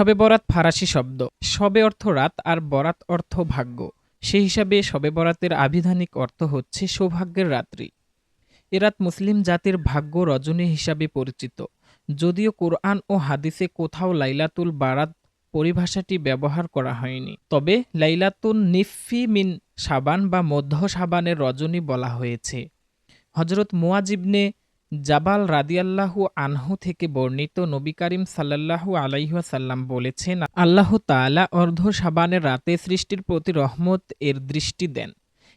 শবে বরাত ফারাসি শব্দ। শবে অর্থ রাত আর বরাত অর্থ ভাগ্য। সেই হিসাবে শবে বরাতের আবিধানিক অর্থ হচ্ছে সৌভাগ্যের রাত্রি। এ রাত মুসলিম জাতির ভাগ্য রজনী হিসাবে পরিচিত। যদিও কোরআন ও হাদিসে কোথাও লাইলাতুল বারাত পরিভাষাটি ব্যবহার করা হয়নি। তবে লাইলাতুন নিফি মিন সাবান বা মধ্য সাবানের রজনী বলা হয়েছে। হজরত মুয়াজিবনে জাবাল রাদিয়াল্লাহু আনহু থেকে বর্ণিত নবী করিম সাল্লাল্লাহু আলাইহাসাল্লাম বলেছেন, আল্লাহ তাআলা অর্ধ সাবানের রাতে সৃষ্টির প্রতি রহমত এর দৃষ্টি দেন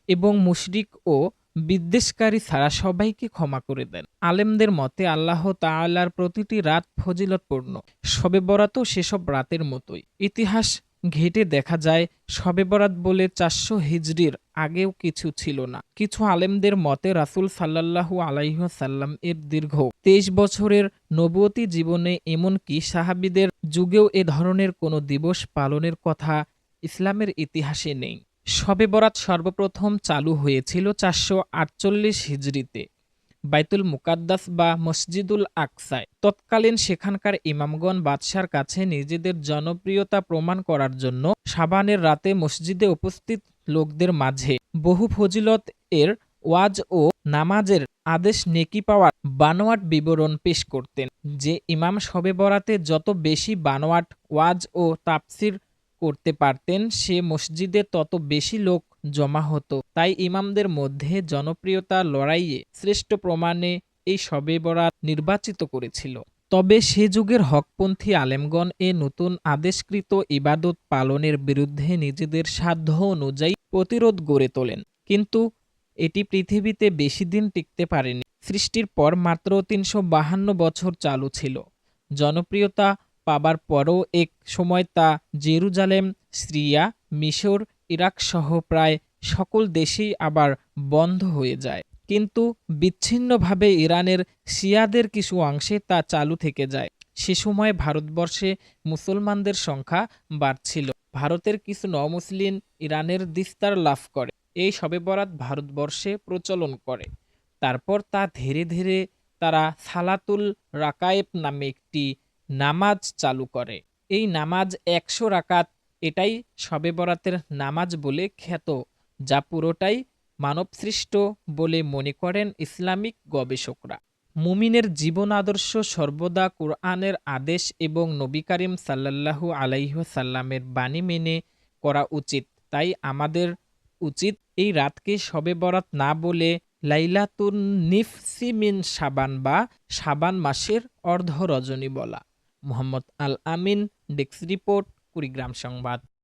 এবং মুশরিক ও বিদ্বেষকারী ছাড়া সবাইকে ক্ষমা করে দেন। আলেমদের মতে আল্লাহ তাআলার প্রতিটি রাত ফজিলতপূর্ণ, শবে বরাতও সেসব রাতের মতোই। ইতিহাস ঘেটে দেখা যায়, শবে বরাত বলে চারশো হিজরির আগেও কিছু ছিল না। কিছু আলেমদের মতে রাসূল সাল্লাল্লাহু আলাইহাল্লাম এর দীর্ঘ তেইশ বছরের নবতী জীবনে এমনকি সাহাবিদের যুগেও এ ধরনের কোনো দিবস পালনের কথা ইসলামের ইতিহাসে নেই। শবে বরাত সর্বপ্রথম চালু হয়েছিল চারশো আটচল্লিশ হিজরিতে বাইতুল মুকাদ্দাস বা মসজিদুল আকসায়। তৎকালীন সেখানকার ইমামগণ বাদশার কাছে নিজেদের জনপ্রিয়তা প্রমাণ করার জন্য সাবানের রাতে মসজিদে উপস্থিত লোকদের মাঝে। বহু ফজিলত এর ওয়াজ ও নামাজের আদেশ নেকি পাওয়ার বানোয়াট বিবরণ পেশ করতেন, যে ইমাম শবে বরাতে যত বেশি বানোয়াট ওয়াজ ও তাপসির করতে পারতেন, সে মসজিদে তত বেশি লোক জমা হতো। তাই ইমামদের মধ্যে জনপ্রিয়তা লড়াইয়ে শ্রেষ্ঠ প্রমাণে এই শবে বরাত নির্বাচিত করেছিল। তবে সে যুগের হকপন্থী আলেমগণ এ নতুন আদেশকৃত ইবাদত পালনের বিরুদ্ধে নিজেদের সাধ্য অনুযায়ী প্রতিরোধ গড়ে তোলেন। কিন্তু এটি পৃথিবীতে বেশি দিন টিকতে পারেনি। সৃষ্টির পর মাত্র তিনশো বাহান্ন বছর চালু ছিল। জনপ্রিয়তা পাবার পরও এক সময় তা জেরুজালেম, সিরিয়া, মিশর, ইরাক সহ প্রায় সকল দেশেই আবার বন্ধ হয়ে যায়। কিন্তু বিচ্ছিন্নভাবে ইরানের শিয়াদের কিছু অংশে তা চালু থেকে যায়। সে সময় ভারতবর্ষে মুসলমানদের সংখ্যা বাড়ছিল। ভারতের কিছু নমুসলিম ইরানের দিস্তার লাভ করে। এই শবে বরাত ভারতবর্ষে প্রচলন করে। তারপর তা ধীরে ধীরে তারা সালাতুল রাকায়েব নামে একটি নামাজ চালু করে। এই নামাজ একশো রাকাত, এটাই শবে বরাতের নামাজ বলে খ্যাত, যা পুরোটাই মানবসৃষ্ট বলে মনে করেন ইসলামিক গবেষকরা। মুমিনের জীবন আদর্শ সর্বদা কোরআনের আদেশ এবং নবী করিম সাল্লাল্লাহু আলাইসাল্লামের বাণী মেনে করা উচিত। তাই আমাদের উচিত এই রাতকে শবে বরাত না বলে লাইলাতুন নিফসি মিন সাবান বা সাবান মাসের অর্ধ রজনী বলা। মোহাম্মদ আল আমিন ডেস্ক রিপোর্ট, কুড়িগ্রাম সংবাদ।